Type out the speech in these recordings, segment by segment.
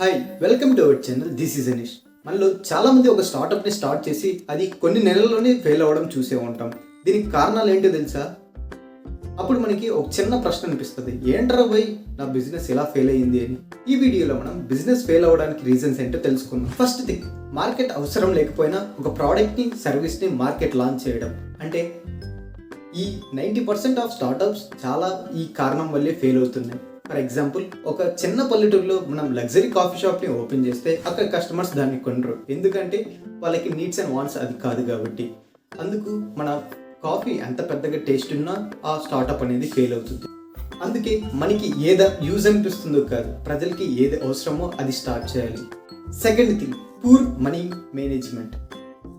Hi welcome to our channel this is Anish మనలో చాలా మంది ఒక స్టార్ట్అప్ని స్టార్ట్ చేసి అది కొన్ని నెలల్లోనే ఫెయిల్ అవ్వడం చూసే ఉంటాం. దీనికి కారణాలు ఏంటో తెలుసా? అప్పుడు మనకి ఒక చిన్న ప్రశ్న అనిపిస్తుంది. ఏంట్రా పోయి నా బిజినెస్ ఎలా ఫెయిల్ అయ్యింది అని. ఈ వీడియోలో మనం బిజినెస్ ఫెయిల్ అవ్వడానికి రీజన్స్ ఏంటో తెలుసుకుందాం. ఫస్ట్ థింగ్ మార్కెట్ అవసరం లేకపోయినా ఒక ప్రోడక్ట్ని సర్వీస్ని మార్కెట్ లాంచ్ చేయడం. అంటే ఈ నైంటీ పర్సెంట్ ఆఫ్ స్టార్టప్స్ చాలా ఈ కారణం వల్లే ఫెయిల్ అవుతున్నాయి. ఫర్ ఎగ్జాంపుల్ ఒక చిన్న పల్లెటూరులో మనం లగ్జరీ కాఫీ షాప్ని ఓపెన్ చేస్తే అక్కడ కస్టమర్స్ దాన్ని కొనరు. ఎందుకంటే వాళ్ళకి నీడ్స్ అండ్ వాంట్స్ అది కాదు కాబట్టి. అందుకు మన కాఫీ ఎంత పెద్దగా టేస్ట్ ఉన్నా ఆ స్టార్టప్ అనేది ఫెయిల్ అవుతుంది. అందుకే మనకి ఏదో యూజ్ అనిపిస్తుందో కాదు ప్రజలకి ఏది అవసరమో అది స్టార్ట్ చేయాలి. Second thing poor money management.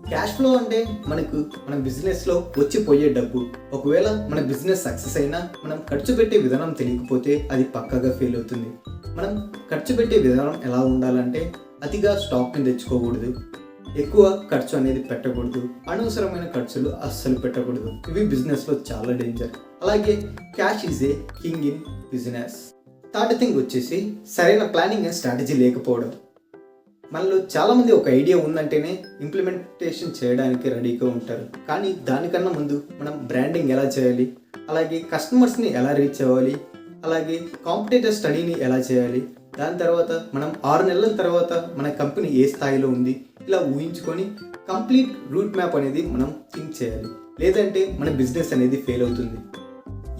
Cash flow అంటే మనకు మన బిజినెస్లో వచ్చి పోయే డబ్బు. ఒకవేళ మన బిజినెస్ సక్సెస్ అయినా మనం ఖర్చు పెట్టే విధానం తెలియకపోతే అది పక్కగా ఫెయిల్ అవుతుంది. మనం ఖర్చు పెట్టే విధానం ఎలా ఉండాలంటే అతిగా స్టాక్ని తెచ్చుకోకూడదు. ఎక్కువ ఖర్చు అనేది పెట్టకూడదు. అనవసరమైన ఖర్చులు అస్సలు పెట్టకూడదు. ఇవి బిజినెస్లో చాలా డేంజర్ అలాగే cash is a king in business third thing వచ్చేసి సరైన ప్లానింగ్ అండ్ స్ట్రాటజీ లేకపోవడం. మనలో చాలామంది ఒక ఐడియా ఉందంటేనే ఇంప్లిమెంటేషన్ చేయడానికి రెడీగా ఉంటారు. కానీ దానికన్నా ముందు మనం బ్రాండింగ్ ఎలా చేయాలి? అలాగే కస్టమర్స్ని ఎలా రీచ్ అవ్వాలి? అలాగే కాంపిటేటివ్ స్టడీని ఎలా చేయాలి? దాని తర్వాత మనం ఆరు నెలల తర్వాత మన కంపెనీ ఏ స్థాయిలో ఉంది? ఇలా ఊహించుకొని కంప్లీట్ రూట్ మ్యాప్ అనేది మనం థింక్ చేయాలి. లేదంటే మన బిజినెస్ అనేది ఫెయిల్ అవుతుంది.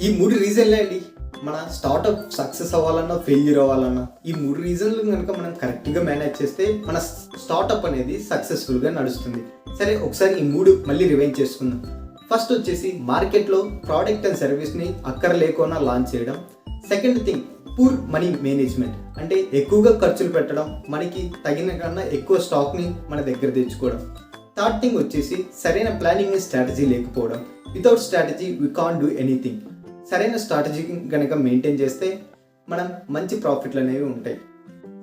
ఈ మూడు రీజన్లే అండి మన స్టార్ట్అప్ సక్సెస్ అవ్వాలన్నా ఫెయిల్యూర్ అవ్వాలన్నా ఈ మూడు రీజన్లు కనుక మనం కరెక్ట్గా మేనేజ్ చేస్తే మన స్టార్ట్అప్ అనేది సక్సెస్ఫుల్గా నడుస్తుంది. సరే ఒకసారి ఈ మూడు మళ్ళీ రివైండ్ చేసుకుందాం. ఫస్ట్ వచ్చేసి మార్కెట్లో ప్రోడక్ట్ అండ్ సర్వీస్ని అక్కర లేకుండా లాంచ్ చేయడం. Second thing poor money management అంటే ఎక్కువగా ఖర్చులు పెట్టడం మనకి తగిన కన్నా ఎక్కువ స్టాక్ని మన దగ్గర తెచ్చుకోవడం. థర్డ్ థింగ్ వచ్చేసి సరైన ప్లానింగ్ స్ట్రాటజీ లేకపోవడం. Without strategy we can do anything సరైన స్ట్రాటజీ కనుక మెయింటైన్ చేస్తే మనం మంచి ప్రాఫిట్లు అనేవి ఉంటాయి.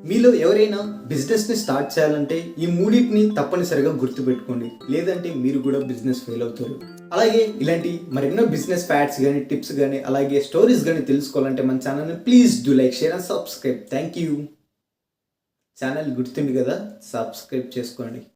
మీలో ఎవరైనా బిజినెస్ని స్టార్ట్ చేయాలంటే ఈ మూడింటిని తప్పనిసరిగా గుర్తుపెట్టుకోండి. లేదంటే మీరు కూడా బిజినెస్ ఫెయిల్ అవుతారు. అలాగే ఇలాంటి మరెన్నో బిజినెస్ ఫ్యాట్స్ కానీ టిప్స్ కానీ అలాగే స్టోరీస్ కానీ తెలుసుకోవాలంటే మన ఛానల్ని please do like share and subscribe. Thank you. Channel గుర్తుంది కదా? సబ్స్క్రైబ్ చేసుకోండి.